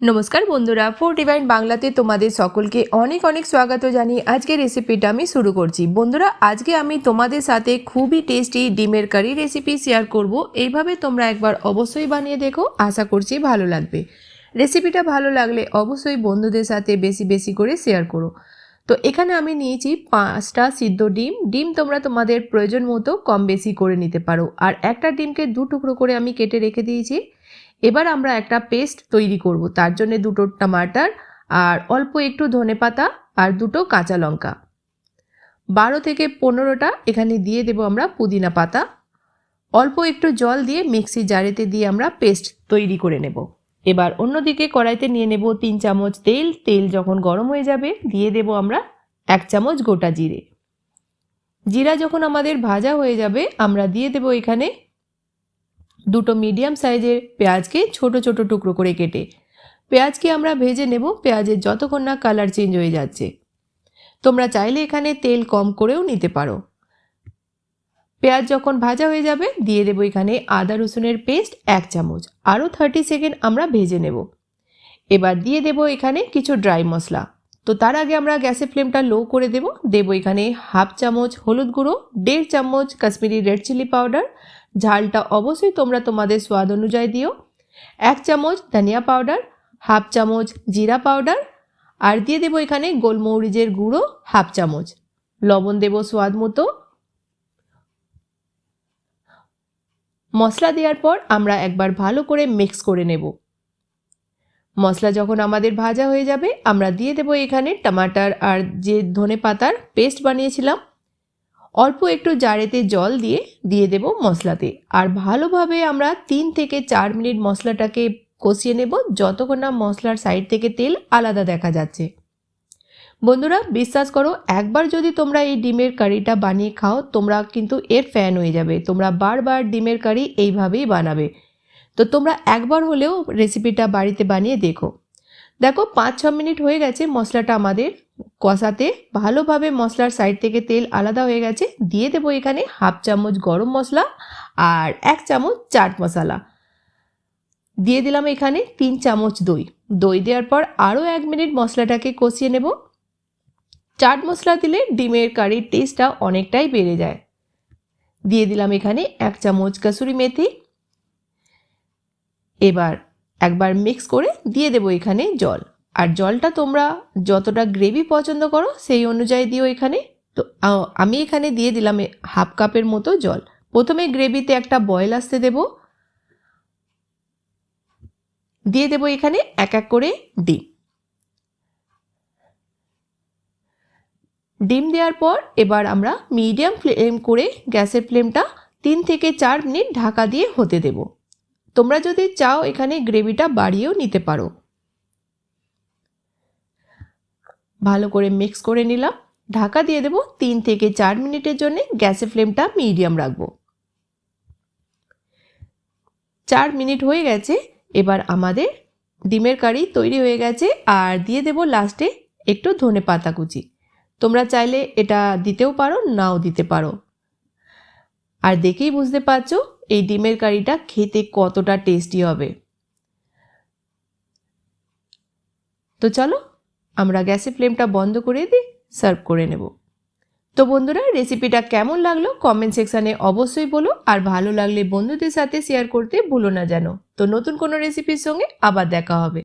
নমস্কার বন্ধুরা four divine বাংলাতে তোমাদের সকলকে অনেক অনেক স্বাগত জানিয়ে আজকে রেসিপিটা আমি শুরু করছি। বন্ধুরা, আজকে আমি তোমাদের সাথে খুবই টেস্টি ডিমের কারি রেসিপি শেয়ার করব। এইভাবে তোমরা একবার অবশ্যই বানিয়ে দেখো, আশা করছি ভালো লাগবে। রেসিপিটা ভালো লাগলে অবশ্যই বন্ধুদের সাথে বেশি বেশি করে শেয়ার করো। তো এখানে আমি নিয়েছি পাঁচটা সিদ্ধ ডিম। ডিম তোমরা তোমাদের প্রয়োজন মতো কম বেশি করে নিতে পারো। আর একটা ডিমকে দু টুকরো করে আমি কেটে রেখে দিয়েছি। এবার আমরা একটা পেস্ট তৈরি করব। তার জন্য দুটো টমাটার আর অল্প একটু ধনেপাতা আর দুটো কাঁচা লঙ্কা। বারো থেকে পনেরোটা এখানে দিয়ে দেব আমরা পুদিনা পাতা। অল্প একটু জল দিয়ে মিক্সি জারেতে দিয়ে আমরা পেস্ট তৈরি করে নেব। এবার অন্যদিকে কড়াইতে নিয়ে নেব তিন চামচ তেল। তেল যখন গরম হয়ে যাবে, দিয়ে দেব আমরা এক চামচ গোটা জিরে। জিরা যখন আমাদের ভাজা হয়ে যাবে, আমরা দিয়ে দেব এখানে দুটো মিডিয়াম সাইজের পেঁয়াজকে ছোট ছোট টুকরো করে কেটে, পেঁয়াজকে আমরা ভেজে নেব, পেঁয়াজের যতক্ষণ না কালার চেঞ্জ হয়ে যাচ্ছে। তোমরা চাইলে এখানে তেল কম করেও নিতে পারো। পেঁয়াজ যখন ভাজা হয়ে যাবে, দিয়ে দেবো এখানে আদা রসুনের পেস্ট এক চামচ, আরও থার্টি সেকেন্ড আমরা ভেজে নেব। এবার দিয়ে দেব এখানে কিছু ড্রাই মশলা। তো তার আগে আমরা গ্যাসের ফ্লেমটা লো করে দেব। দেবো এখানে হাফ চামচ হলুদ গুঁড়ো, দেড় চামচ কাশ্মীরি রেড চিলি পাউডার ঝালটা অবশ্যই তোমরা তোমাদের স্বাদ অনুযায়ী দিও। এক চামচ ধনিয়া পাউডার, হাফ চামচ জিরা পাউডার, আর দিয়ে দেবো এখানে গোলমরিচের গুঁড়ো হাফ চামচ। লবণ দেব স্বাদ মতো। মশলা দেওয়ার পর আমরা একবার ভালো করে মিক্স করে নেব। মশলা যখন আমাদের ভাজা হয়ে যাবে, আমরা দিয়ে দেবো এখানে টমাটার আর যে ধনে পাতার পেস্ট বানিয়েছিলাম অল্প একটু জারেতে জল দিয়ে দিয়ে দেব মশলাতে। আর ভালোভাবে আমরা তিন থেকে চার মিনিট মশলাটাকে কষিয়ে নেব, যতক্ষণ না মশলার সাইড থেকে তেল আলাদা দেখা যাচ্ছে। বন্ধুরা, বিশ্বাস করো, একবার যদি তোমরা এই ডিমের কারিটা বানিয়ে খাও, তোমরা কিন্তু এর ফ্যান হয়ে যাবে। তোমরা বারবার ডিমের কারি এইভাবেই বানাবে। তো তোমরা একবার হলেও রেসিপিটা বাড়িতে বানিয়ে দেখো। দেখো পাঁচ ছ মিনিট হয়ে গেছে মশলাটা আমাদের কষাতে ভালোভাবে মশলার সাইড থেকে তেল আলাদা হয়ে গেছে। দিয়ে দেবো এখানে হাফ চামচ গরম মশলা আর এক চামচ চাট মশলা। দিয়ে দিলাম এখানে তিন চামচ দই। দই দেওয়ার পর আরও এক মিনিট মশলাটাকে কষিয়ে নেব। চাট মশলা দিলে ডিমের কারির টেস্টটা অনেকটাই বেড়ে যায়। দিয়ে দিলাম এখানে এক চামচ কাসুরি মেথি। এবার একবার মিক্স করে দিয়ে দেবো এখানে জল। আর জলটা তোমরা যতটা গ্রেভি পছন্দ করো, সেই অনুযায়ী দিও এখানে। তো আমি এখানে দিয়ে দিলাম হাফ কাপের মতো জল। প্রথমে গ্রেভিতে একটা বয়েল আসতে দেব। দিয়ে দেবো এখানে এক এক করে ডিম। ডিম দেওয়ার পর এবার আমরা মিডিয়াম ফ্লেম করে গ্যাসের ফ্লেমটা তিন থেকে চার মিনিট ঢাকা দিয়ে হতে দেব। তোমরা যদি চাও এখানে গ্রেভিটা বাড়িয়েও নিতে পারো। ভালো করে মিক্স করে নিলাম। ঢাকা দিয়ে দেবো তিন থেকে চার মিনিটের জন্য গ্যাসের ফ্লেমটা মিডিয়াম রাখব। চার মিনিট হয়ে গেছে, এবার আমাদের ডিমের কারি তৈরি হয়ে গেছে, আর দিয়ে দেবো লাস্টে একটু ধনে পাতা কুচি। তোমরা চাইলে এটা দিতেও পারো, নাও দিতে পারো। আর দেখেই বুঝতে পারছ, এই ডিমের কারিটা খেতে কতটা টেস্টি হবে। তো চলো আমরা গ্যাসের ফ্লেমটা বন্ধ করে দিই সার্ভ করে নেব। তো বন্ধুরা রেসিপিটা কেমন লাগল কমেন্ট সেকশানে অবশ্যই বলো আর ভালো লাগলে বন্ধুদের সাথে শেয়ার করতে ভুলো না যেন। তো নতুন কোনো রেসিপির সঙ্গে আবার দেখা হবে।